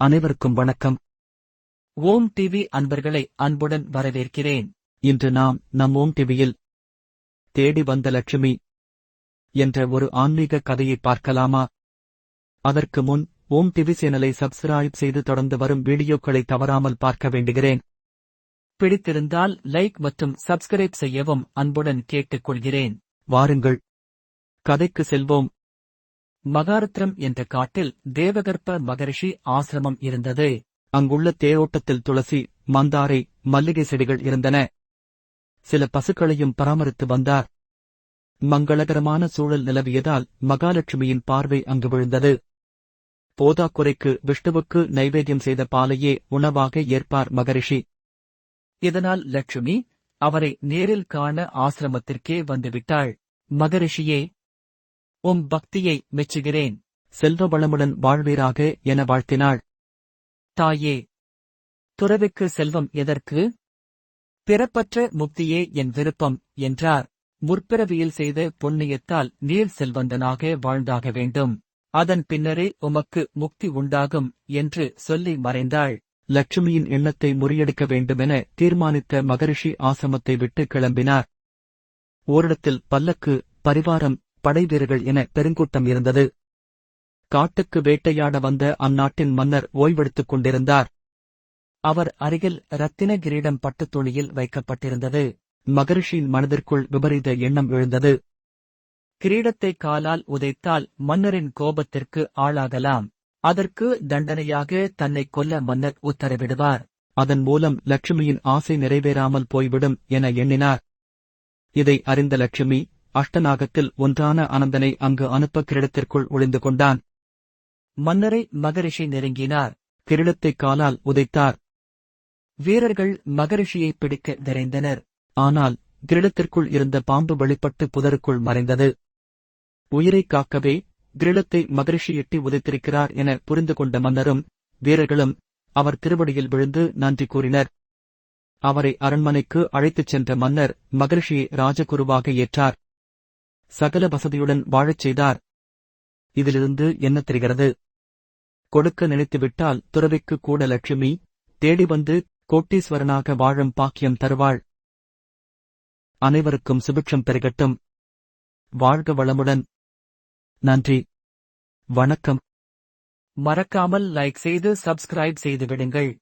அனைவருக்கும் வணக்கம். ஓம் டிவி அன்பர்களை அன்புடன் வரவேற்கிறேன். இன்று நாம் நம் ஓம் டிவியில் தேடி வந்த லட்சுமி என்ற ஒரு ஆன்மீக கதையை பார்க்கலாமா? அதற்கு முன் ஓம் டிவி சேனலை சப்ஸ்கிரைப் செய்து தொடர்ந்து வரும் வீடியோக்களை தவறாமல் பார்க்க வேண்டுகிறேன். பிடித்திருந்தால் லைக் மற்றும் சப்ஸ்கிரைப் செய்யவும் அன்புடன் கேட்டுக்கொள்கிறேன். வாருங்கள். கதைக்கு செல்வோம். மகாரத்ரம் என்ற காட்டில் தேவகற்ப மகரிஷி ஆசிரமம் இருந்தது. அங்குள்ள தேரோட்டத்தில் துளசி மந்தாரை மல்லிகை செடிகள் இருந்தன. சில பசுக்களையும் பராமரித்து வந்தார். மங்களகரமான சூழல் நிலவியதால் மகாலட்சுமியின் பார்வை அங்கு விழுந்தது. போதாக்குறைக்கு விஷ்ணுவுக்கு நைவேத்தியம் செய்த பாலையே உணவாக ஏற்பார் மகரிஷி. இதனால் லட்சுமி அவரை நேரில் காண ஆசிரமத்திற்கே வந்துவிட்டாள். மகரிஷியே உம் பக்தியை மெச்சுகிறேன். செல்வ வளமுடன் வாழ்வீராக என வாழ்த்தினாள். தாயே துறவிக்கு செல்வம் எதற்கு? பிறப்பற்ற முக்தியே என் விருப்பம் என்றார். முற்பிறவியில் செய்த புண்ணியத்தால் நீர் செல்வந்தனாக வாழ்ந்தாக வேண்டும். அதன் பின்னரே உமக்கு முக்தி உண்டாகும் என்று சொல்லி மறைந்தாள். லட்சுமியின் எண்ணத்தை முறியடிக்க வேண்டுமென தீர்மானித்த மகரிஷி ஆசிரமத்தை விட்டு கிளம்பினார். ஓரிடத்தில் பல்லக்கு பரிவாரம் படைவீரர்கள் என பெருங்கூட்டம் இருந்தது. காட்டுக்கு வேட்டையாட வந்த அந்நாட்டின் மன்னர் ஓய்வெடுத்துக் கொண்டிருந்தார். அவர் அருகில் ரத்தின கிரீடம் பட்டுத் துணியில் வைக்கப்பட்டிருந்தது. மகரிஷியின் மனதிற்குள் விபரீத எண்ணம் எழுந்தது. கிரீடத்தை காலால் உதைத்தால் மன்னரின் கோபத்திற்கு ஆளாகலாம். அதற்கு தண்டனையாக தன்னை கொல்ல மன்னர் உத்தரவிடுவார். அதன் மூலம் லட்சுமியின் ஆசை நிறைவேறாமல் போய்விடும் என எண்ணினார். இதை அறிந்த லட்சுமி அஷ்டநாகத்தில் ஒன்றான அனந்தனை அங்கு அனுப்ப கிரீடத்திற்குள் ஒளிந்து கொண்டான். மன்னரை மகரிஷி நெருங்கினார். கிரீடத்தை காலால் உதைத்தார். வீரர்கள் மகரிஷியை பிடிக்க விரைந்தனர். ஆனால் கிரீடத்திற்குள் இருந்த பாம்பு வெளிப்பட்டு புதருக்குள் மறைந்தது. உயிரை காக்கவே கிரீடத்தை மகரிஷி எட்டி உதைத்திருக்கிறார் என புரிந்து கொண்ட மன்னரும் வீரர்களும் அவர் திருவடியில் விழுந்து நன்றி கூறினர். அவரை அரண்மனைக்கு அழைத்துச் சென்ற மன்னர் மகரிஷியை ராஜகுருவாக ஏற்றார். சகல வசதியுடன் வாழச் செய்தார். இதிலிருந்து என்ன தெரிகிறது? கொடுக்க நினைத்துவிட்டால் துறவிக்கு கூட லட்சுமி தேடி வந்து கோட்டீஸ்வரனாக வாழும் பாக்கியம் தருவாள். அனைவருக்கும் சுபிக்ஷம் பெருகட்டும். வாழ்க வளமுடன். நன்றி. வணக்கம். மறக்காமல் லைக் செய்து சப்ஸ்கிரைப் செய்து விடுங்கள்